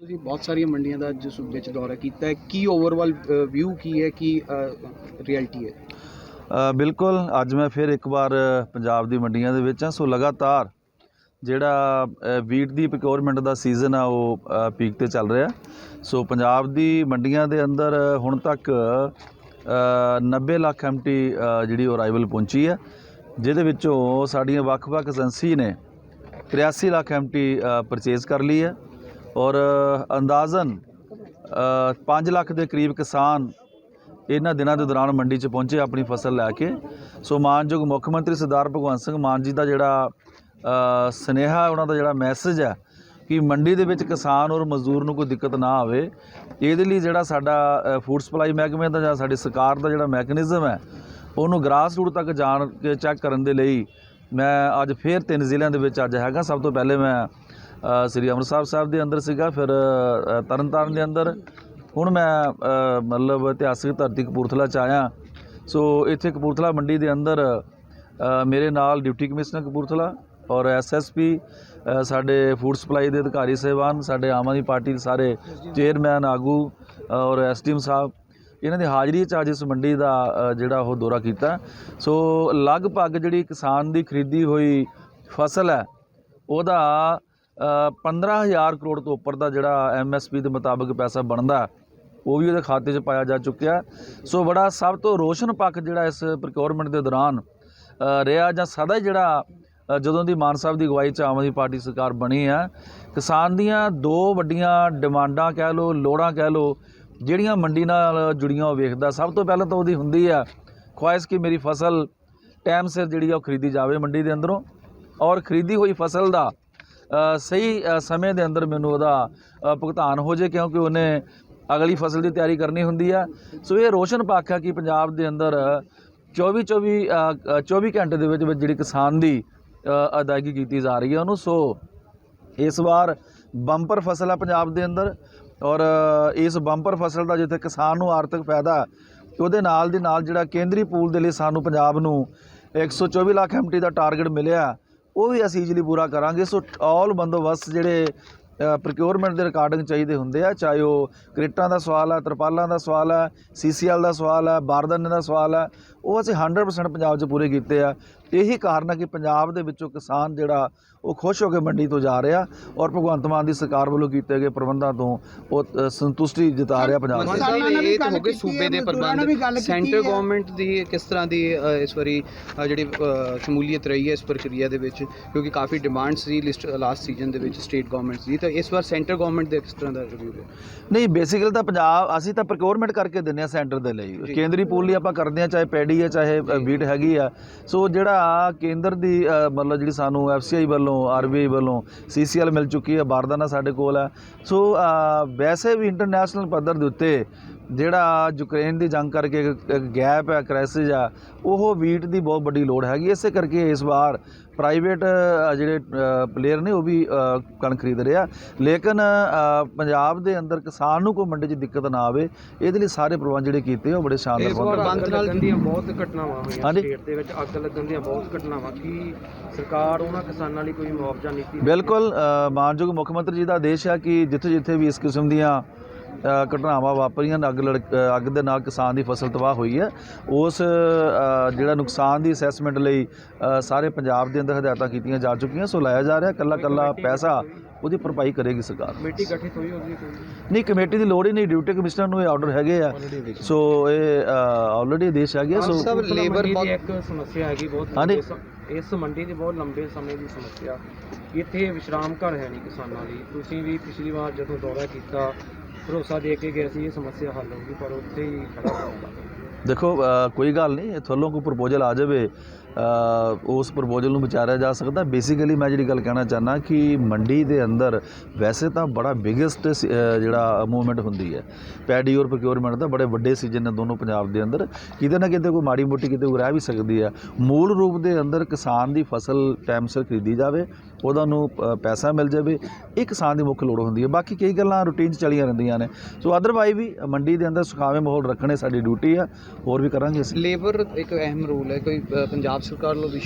ਤੁਸੀਂ ਬਹੁਤ ਸਾਰੀਆਂ ਮੰਡੀਆਂ ਦਾ ਅੱਜ ਸੂਬੇ ਚ ਦੌਰਾ ਕੀਤਾ ਹੈ ਕੀ ਓਵਰਆਲ ਵਿਊ ਕੀ ਹੈ ਕੀ ਰਿਐਲਿਟੀ ਹੈ? ਬਿਲਕੁਲ ਅੱਜ ਮੈਂ ਫਿਰ ਇੱਕ ਵਾਰ ਪੰਜਾਬ ਦੀ ਮੰਡੀਆਂ ਦੇ ਵਿੱਚ ਹਾਂ ਸੋ ਲਗਾਤਾਰ ਜਿਹੜਾ ਵੀਟ ਦੀ ਪ੍ਰੋਕਿਉਰਮੈਂਟ ਦਾ ਸੀਜ਼ਨ ਆ ਉਹ ਪੀਕ ਤੇ ਚੱਲ ਰਿਹਾ। ਸੋ ਪੰਜਾਬ ਦੀ ਮੰਡੀਆਂ ਦੇ ਅੰਦਰ ਹੁਣ ਤੱਕ ਅ, 90 ਲੱਖ ਐਮਟੀ ਜਿਹੜੀ ਉਹ ਅਰਾਈਵਲ ਪਹੁੰਚੀ ਹੈ ਜਿਹਦੇ ਵਿੱਚੋਂ ਸਾਡੀਆਂ ਵੱਖ-ਵੱਖ ਏਜੰਸੀ ਨੇ 83 ਲੱਖ ਐਮਟੀ ਪਰਚੇਜ਼ ਕਰ ਲਈ ਹੈ। ਔਰ ਅੰਦਾਜ਼ਨ 5 ਲੱਖ ਦੇ ਕਰੀਬ ਕਿਸਾਨ ਇਹਨਾਂ ਦਿਨਾਂ ਦੇ ਦੌਰਾਨ ਮੰਡੀ 'ਚ ਪਹੁੰਚੇ ਆਪਣੀ ਫਸਲ ਲੈ ਕੇ। ਸੋ ਮਾਨਯੋਗ ਮੁੱਖ ਮੰਤਰੀ ਸਰਦਾਰ ਭਗਵੰਤ ਸਿੰਘ ਮਾਨ ਜੀ ਦਾ ਜਿਹੜਾ ਅ, ਸੁਨੇਹਾ ਉਹਨਾਂ ਦਾ ਜਿਹੜਾ ਮੈਸੇਜ ਹੈ ਕਿ ਮੰਡੀ ਦੇ ਵਿੱਚ ਕਿਸਾਨ ਔਰ ਮਜ਼ਦੂਰ ਨੂੰ ਕੋਈ ਦਿੱਕਤ ਨਾ ਆਵੇ ਇਹਦੇ ਲਈ ਜਿਹੜਾ ਸਾਡਾ ਫੂਡ ਸਪਲਾਈ ਮਹਿਕਮੇ ਦਾ ਜਾਂ ਸਾਡੀ ਸਰਕਾਰ ਦਾ ਜਿਹੜਾ ਮੈਕੈਨਿਜ਼ਮ ਹੈ ਉਹਨੂੰ ਗ੍ਰਾਸ ਰੂਟ ਤੱਕ ਜਾਣ ਕੇ ਚੈੱਕ ਕਰਨ ਦੇ ਲਈ ਮੈਂ ਅੱਜ ਫੇਰ ਤਿੰਨ ਜ਼ਿਲ੍ਹਿਆਂ ਦੇ ਵਿੱਚ ਅੱਜ ਹੈਗਾ। ਸਭ ਤੋਂ ਪਹਿਲੇ ਮੈਂ ਸ੍ਰੀ ਅੰਮ੍ਰਿਤਸਰ ਸਾਹਿਬ ਦੇ ਅੰਦਰ ਸੀਗਾ, ਫਿਰ ਤਰਨਤਾਰਨ ਦੇ ਅੰਦਰ। ਹੁਣ ਮੈਂ ਮਤਲਬ ਇਤਿਹਾਸਿਕ ਧਰਤੀ ਕਪੂਰਥਲਾ ਚ ਆਇਆ। ਸੋ ਇੱਥੇ ਕਪੂਰਥਲਾ ਮੰਡੀ ਦੇ ਅੰਦਰ ਮੇਰੇ ਨਾਲ ਡਿਪਟੀ ਕਮਿਸ਼ਨਰ ਕਪੂਰਥਲਾ ਔਰ ਐਸਐਸਪੀ ਸਾਡੇ ਫੂਡ ਸਪਲਾਈ ਦੇ ਅਧਿਕਾਰੀ ਸਹਿਬਾਨ, ਸਾਡੇ ਆਮ ਆਦਮੀ ਪਾਰਟੀ ਦੇ ਸਾਰੇ ਚੇਅਰਮੈਨ ਆਗੂ ਔਰ ਐਸਡੀਐਮ ਸਾਹਿਬ, ਇਹਨਾਂ ਦੀ ਹਾਜ਼ਰੀ 'ਚ ਅੱਜ ਇਸ ਮੰਡੀ ਦਾ ਜਿਹੜਾ ਉਹ ਦੌਰਾ ਕੀਤਾ। ਸੋ ਲਗਭਗ ਜਿਹੜੀ ਕਿਸਾਨ ਦੀ ਖਰੀਦੀ ਹੋਈ ਫਸਲ ਹੈ, ਉਹਦਾ 15000 ਕਰੋੜ ਤੋਂ ਉੱਪਰ ਦਾ ਜਿਹੜਾ ਐਮਐਸਪੀ ਦੇ ਮੁਤਾਬਕ ਪੈਸਾ ਬਣਦਾ ਉਹ ਵੀ ਉਹਦੇ ਖਾਤੇ 'ਚ ਪਾਇਆ ਜਾ ਚੁੱਕਿਆ ਸੋ ਬੜਾ ਸਭ ਤੋਂ ਰੋਸ਼ਨ ਪੱਖ ਜਿਹੜਾ ਇਸ ਪ੍ਰੋਕਿਉਰਮੈਂਟ ਦੇ ਦੌਰਾਨ ਰਿਹਾ ਜਾਂ ਸਦਾ ਜਿਹੜਾ ਜਦੋਂ ਦੀ ਮਾਨ ਸਾਹਿਬ ਦੀ ਅਗਵਾਈ 'ਚ ਆਮ ਆਦਮੀ ਪਾਰਟੀ ਸਰਕਾਰ ਬਣੀ ਹੈ, ਕਿਸਾਨ ਦੀਆਂ ਦੋ ਵੱਡੀਆਂ ਡਿਮਾਂਡਾਂ ਕਹਿ ਲਓ, ਲੋੜਾਂ ਕਹਿ ਲਓ, ਜਿਹੜੀਆਂ ਮੰਡੀ ਨਾਲ ਜੁੜੀਆਂ ਉਹ ਵੇਖਦਾ। ਸਭ ਤੋਂ ਪਹਿਲਾਂ ਤਾਂ ਉਹਦੀ ਹੁੰਦੀ ਆ ਖੁਆਇਸ਼ ਕਿ ਮੇਰੀ ਫਸਲ ਟਾਈਮ ਸਿਰ ਜਿਹੜੀ ਆ ਉਹ ਖਰੀਦੀ ਜਾਵੇ ਮੰਡੀ ਦੇ ਅੰਦਰੋਂ ਔਰ ਖਰੀਦੀ ਹੋਈ ਫਸਲ ਦਾ ਸਹੀ ਸਮੇਂ ਦੇ ਅੰਦਰ ਮੈਨੂੰ ਉਹਦਾ ਭੁਗਤਾਨ ਹੋ ਜੇ ਕਿਉਂਕਿ ਉਹਨੇ ਅਗਲੀ ਫਸਲ ਦੀ ਤਿਆਰੀ ਕਰਨੀ ਹੁੰਦੀ ਆ। ਸੋ ਇਹ ਰੋਸ਼ਨ ਪੱਖ ਹੈ ਕਿ ਪੰਜਾਬ ਦੇ ਅੰਦਰ 24 24 ਅ, 24 ਘੰਟੇ ਦੇ ਵਿੱਚ ਵਿੱਚ ਜਿਹੜੀ ਕਿਸਾਨ ਦੀ ਅਦਾਇਗੀ ਕੀਤੀ ਜਾ ਰਹੀ ਹੈ ਉਹਨੂੰ। ਸੋ ਇਸ ਵਾਰ ਬੰਪਰ ਫਸਲ ਆ ਪੰਜਾਬ ਦੇ ਅੰਦਰ ਔਰ ਇਸ ਬੰਪਰ ਫਸਲ ਦਾ ਜਿੱਥੇ ਕਿਸਾਨ ਨੂੰ ਆਰਥਿਕ ਫਾਇਦਾ ਉਹਦੇ ਨਾਲ ਦੀ ਨਾਲ ਜਿਹੜਾ ਕੇਂਦਰੀ ਪੂਲ ਦੇ ਲਈ ਸਾਨੂੰ ਪੰਜਾਬ ਨੂੰ 124 ਲੱਖ ਐਮਟੀ ਦਾ ਟਾਰਗੇਟ ਮਿਲਿਆ। ਉਹ ਵੀ ਅਸੀਂ ਈਜ਼ੀਲੀ ਪੂਰਾ ਕਰਾਂਗੇ। ਸੋ ਆਲ ਬੰਦੋਬਸਤ ਜਿਹੜੇ ਪ੍ਰੋਕਿਉਰਮੈਂਟ ਦੇ ਰਿਕਾਰਡਿੰਗ ਚਾਹੀਦੇ ਹੁੰਦੇ ਆ, ਚਾਹੇ ਉਹ ਕ੍ਰੇਟਾਂ ਦਾ ਸਵਾਲ ਹੈ ਤਰਪਾਲਾਂ ਦਾ ਸਵਾਲ ਹੈ ਸੀਸੀਐਲ ਦਾ ਸਵਾਲ ਹੈ ਬਾਰਦਾਨੇ ਦਾ ਸਵਾਲ ਹੈ ਉਹ ਅਸੀਂ 100% ਪੰਜਾਬ 'ਚ ਪੂਰੇ ਕੀਤੇ ਆ। ਇਹੀ ਕਾਰਨ ਹੈ ਕਿ ਪੰਜਾਬ ਦੇ ਵਿੱਚੋਂ ਕਿਸਾਨ ਜਿਹੜਾ ਉਹ ਖੁਸ਼ ਹੋ ਕੇ ਮੰਡੀ ਤੋਂ ਜਾ ਰਿਹਾ ਔਰ ਭਗਵੰਤ ਮਾਨ ਦੀ ਸਰਕਾਰ ਵੱਲੋਂ ਕੀਤੇ ਗਏ ਪ੍ਰਬੰਧਾਂ ਤੋਂ ਉਹ ਸੰਤੁਸ਼ਟੀ ਜਤਾ ਰਿਹਾ ਪੰਜਾਬ ਦੇ ਕਿਸਾਨਾਂ ਇਹ ਤਾਂ ਹੋ ਗਏ ਸੂਬੇ ਦੇ ਪ੍ਰਬੰਧ। ਸੈਂਟਰ। ਗਵਰਨਮੈਂਟ ਦੀ ਕਿਸ ਤਰ੍ਹਾਂ ਦੀ ਇਸ ਵਾਰੀ ਜਿਹੜੀ ਸ਼ਮੂਲੀਅਤ ਰਹੀ ਹੈ ਇਸ ਪ੍ਰਕਿਰਿਆ ਦੇ ਵਿੱਚ ਕਿਉਂਕਿ ਕਾਫੀ ਡਿਮਾਂਡ ਸੀ ਲਿਸਟ ਲਾਸਟ ਸੀਜ਼ਨ ਦੇ ਵਿੱਚ ਸਟੇਟ ਗਵਰਨਮੈਂਟ ਦੀ। ਤਾਂ ਇਸ ਵਾਰ ਸੈਂਟਰ ਗਵਰਨਮੈਂਟ ਦੇ ਕਿਸ ਤਰ੍ਹਾਂ ਦਾ ਰਿਵਿਊ ਹੈ? ਨਹੀਂ ਬੇਸਿਕਲੀ ਤਾਂ ਪੰਜਾਬ ਅਸੀਂ ਤਾਂ ਪ੍ਰੋਕਿਉਰਮੈਂਟ ਕਰਕੇ ਦਿੰਦੇ ਆ ਸੈਂਟਰ ਦੇ ਲਈ। ਕੇਂਦਰੀ ਪੂਲ ਲਈ ਆਪਾਂ ਕਰਦੇ ਆ ਚਾਹੇ ਪੈਡੀ ਹੈ ਚਾਹੇ ਵੀਟ ਹੈਗੀ ਆ। ਸੋ ਜਿਹੜਾ ਕੇਂਦਰ ਦੀ ਮਤਲਬ ਜਿਹੜੀ ਸਾਨੂੰ ਐਫਸੀਆਈ ਵੱਲੋਂ ਆਰਬੀਆਈ ਵੱਲੋਂ ਸੀਸੀਐਲ ਮਿਲ ਚੁੱਕੀ ਹੈ ਬਾਰਦਾਨਾ ਸਾਡੇ ਕੋਲ ਹੈ ਸੋ ਵੈਸੇ ਵੀ ਇੰਟਰਨੈਸ਼ਨਲ ਪੱਧਰ ਦੇ ਉੱਤੇ ਜਿਹੜਾ ਯੂਕਰੇਨ ਦੀ ਜੰਗ ਕਰਕੇ ਗੈਪ ਹੈ ਕ੍ਰਾਈਸਿਸ ਆ ਉਹ ਵੀਟ ਦੀ ਬਹੁਤ ਵੱਡੀ ਲੋੜ ਹੈਗੀ। ਇਸੇ ਕਰਕੇ ਇਸ ਵਾਰ ਪ੍ਰਾਈਵੇਟ ਜਿਹੜੇ ਪਲੇਅਰ ਨੇ ਉਹ ਵੀ ਅ, ਕਣਕ ਖਰੀਦ ਰਿਹਾ ਲੇਕਿਨ ਪੰਜਾਬ ਦੇ ਅੰਦਰ ਕਿਸਾਨ ਨੂੰ ਕੋਈ ਮੰਡੀ 'ਚ ਦਿੱਕਤ ਨਾ ਆਵੇ ਇਹਦੇ ਲਈ ਸਾਰੇ ਪ੍ਰਬੰਧ ਜਿਹੜੇ ਕੀਤੇ ਆ ਉਹ ਬੜੇ ਸ਼ਾਨਦਾਰ ਇਸ ਵਾਰ ਆ। ਬੰਦ ਨਾਲ ਦੀਆਂ ਬਹੁਤ ਘਟਨਾਵਾਂ ਹੋਈਆਂ। ਸਟੇਟ ਦੇ ਵਿੱਚ। ਅੱਗ ਲੱਗਣ ਦੀਆਂ ਬਹੁਤ ਘਟਨਾਵਾਂ। ਕੀ ਸਰਕਾਰ ਉਹਨਾਂ ਕਿਸਾਨਾਂ ਲਈ ਕੋਈ ਮੁਆਵਜ਼ਾ ਨੀਤੀ ਬਿਲਕੁਲ ਮਾਨਯੋਗ ਮੁੱਖ ਮੰਤਰੀ ਜੀ ਦਾ ਆਦੇਸ਼ ਹੈ ਕਿ ਜਿੱਥੇ ਜਿੱਥੇ ਵੀ ਇਸ ਕਿਸਮ ਦੀਆਂ ਘਟਨਾਵਾਂ ਵਾਪਰੀਆਂ ਨੇ, ਅੱਗ ਲੜ ਅੱਗ ਦੇ ਨਾਲ ਕਿਸਾਨ ਦੀ ਫਸਲ ਤਬਾਹ ਹੋਈ ਹੈ। ਉਸ ਜਿਹੜਾ ਨੁਕਸਾਨ ਦੀ ਅਸੈਸਮੈਂਟ ਲਈ ਸਾਰੇ ਪੰਜਾਬ ਦੇ ਅੰਦਰ ਹਦਾਇਤਾਂ ਕੀਤੀਆਂ ਜਾ ਚੁੱਕੀਆਂ। ਸੋ ਲਾਇਆ ਜਾ ਰਿਹਾ ਕੱਲਾ ਕੱਲਾ ਪੈਸਾ ਉਹਦੀ ਭਰਪਾਈ ਕਰੇਗੀ ਸਰਕਾਰ। ਕਮੇਟੀ ਗਠਿਤ ਹੋਈ ਉਹਦੀ ਕੋਈ? ਨਹੀਂ ਕਮੇਟੀ ਦੀ ਲੋੜ ਹੀ ਨਹੀਂ। ਡਿਊਟੀ ਕਮਿਸ਼ਨਰ ਨੂੰ ਇਹ ਆਰਡਰ ਹੈਗੇ ਆ। ਸੋ ਇਹ ਆਲਰੇਡੀ ਆਦੇਸ਼ ਹੈਗੇ ਆ, ਸੋ ਸਭ ਬਹੁਤ- ਇੱਕ ਸਮੱਸਿਆ ਹੈਗੀ ਬਹੁਤ ਇਸ ਮੰਡੀ ਦੀ ਬਹੁਤ ਲੰਬੇ ਸਮੇਂ ਦੀ ਸਮੱਸਿਆ। ਇੱਥੇ ਵਿਸ਼ਰਾਮ ਘਰ ਹੈ ਨਹੀਂ ਕਿਸਾਨਾਂ ਲਈ ਤੁਸੀਂ ਵੀ ਪਿਛਲੀ ਵਾਰ ਜਦੋਂ ਦੌਰਾ ਕੀਤਾ ਭਰੋਸਾ ਦੇ ਕੇ ਗਏ ਸੀ, ਇਹ ਸਮੱਸਿਆ ਹੱਲ ਹੋਊਗੀ, ਪਰ ਉੱਥੇ ਹੀ ਖੜਾ ਹੋਊਗਾ ਦੇਖੋ ਕੋਈ ਗੱਲ ਨਹੀਂ ਥੱਲੋਂ ਕੋਈ ਪ੍ਰਪੋਜ਼ਲ ਆ ਜਾਵੇ ਉਸ ਪ੍ਰਪੋਜ਼ਲ ਨੂੰ ਵਿਚਾਰਿਆ ਜਾ ਸਕਦਾ। ਬੇਸਿਕਲੀ ਮੈਂ ਜਿਹੜੀ ਗੱਲ ਕਹਿਣਾ ਚਾਹਨਾ ਕਿ ਮੰਡੀ ਦੇ ਅੰਦਰ ਵੈਸੇ ਤਾਂ ਬੜਾ ਬਿਗੇਸਟ ਜਿਹੜਾ ਮੂਵਮੈਂਟ ਹੁੰਦੀ ਹੈ। ਪੈਡੀ ਔਰ ਪ੍ਰੋਕਿਉਰਮੈਂਟ ਦਾ ਬੜੇ ਵੱਡੇ ਸੀਜ਼ਨ ਨੇ ਦੋਨੋਂ ਪੰਜਾਬ ਦੇ ਅੰਦਰ। ਕਿਤੇ ਨਾ ਕਿਤੇ ਕੋਈ ਮਾੜੀ ਮੋਟੀ ਕਿਤੇ ਕੋਈ ਰਹਿ ਵੀ ਸਕਦੀ ਹੈ। ਮੂਲ ਰੂਪ ਦੇ ਅੰਦਰ ਕਿਸਾਨ ਦੀ ਫਸਲ ਟਾਈਮ ਸਿਰ ਖਰੀਦੀ ਜਾਵੇ ਉਹਦਾ ਨੂੰ ਪੈਸਾ ਮਿਲ ਜਾਵੇ ਇਹ ਕਿਸਾਨ ਦੀ ਮੁੱਖ ਲੋੜ ਹੁੰਦੀ ਹੈ। ਬਾਕੀ ਕਈ ਗੱਲਾਂ ਰੂਟੀਨ 'ਚ ਚਲੀਆਂ ਰਹਿੰਦੀਆਂ ਨੇ। ਸੋ ਅਦਰਵਾਈਜ਼ ਵੀ ਮੰਡੀ ਦੇ ਅੰਦਰ ਸੁਖਾਵੇਂ ਮਾਹੌਲ ਰੱਖਣੇ ਸਾਡੀ ਡਿਊਟੀ ਆ। ਹੋਰ ਵੀ ਕਰਾਂਗੇ ਅਸੀਂ। ਲੇਬਰ ਇੱਕ ਅਹਿਮ ਰੋਲ ਹੈ। ਕੋਈ ਪੰਜਾਬ ਸਰਕਾਰ ਵੱਲੋਂ ਵੀ